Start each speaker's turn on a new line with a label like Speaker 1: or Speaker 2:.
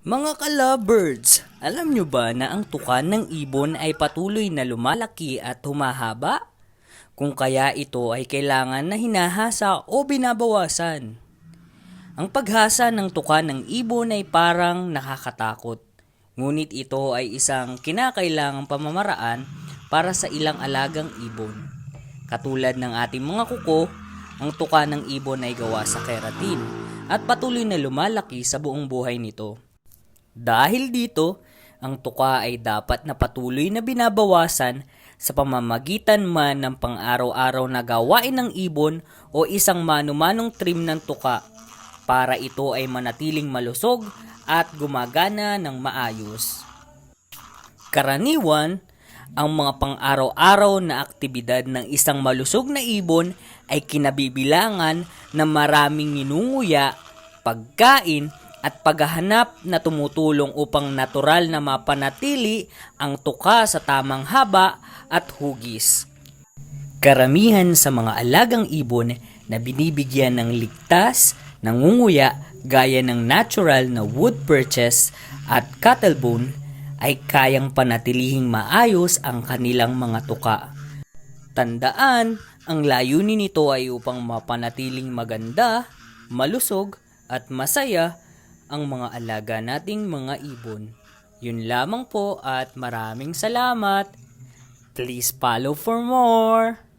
Speaker 1: Mga ka-lovebirds, alam nyo ba na ang tukan ng ibon ay patuloy na lumalaki at humahaba? Kung kaya ito ay kailangan na hinahasa o binabawasan. Ang paghasa ng tuka ng ibon ay parang nakakatakot. Ngunit ito ay isang kinakailangang pamamaraan para sa ilang alagang ibon. Katulad ng ating mga kuko, ang tuka ng ibon ay gawa sa keratin at patuloy na lumalaki sa buong buhay nito. Dahil dito, ang tuka ay dapat na patuloy na binabawasan sa pamamagitan man ng pang-araw-araw na gawain ng ibon o isang mano-manong trim ng tuka para ito ay manatiling malusog at gumagana ng maayos. Karaniwan, ang mga pang-araw-araw na aktibidad ng isang malusog na ibon ay kinabibilangan ng maraming ninunguya, pagkain at paghahanap na tumutulong upang natural na mapanatili ang tuka sa tamang haba at hugis. Karamihan sa mga alagang ibon na binibigyan ng ligtas, nangunguya gaya ng natural na wood perches at cuttlebone ay kayang panatilihing maayos ang kanilang mga tuka. Tandaan, ang layunin nito ay upang mapanatiling maganda, malusog at masaya ang mga alaga nating mga ibon. Yun lamang po at maraming salamat. Please follow for more.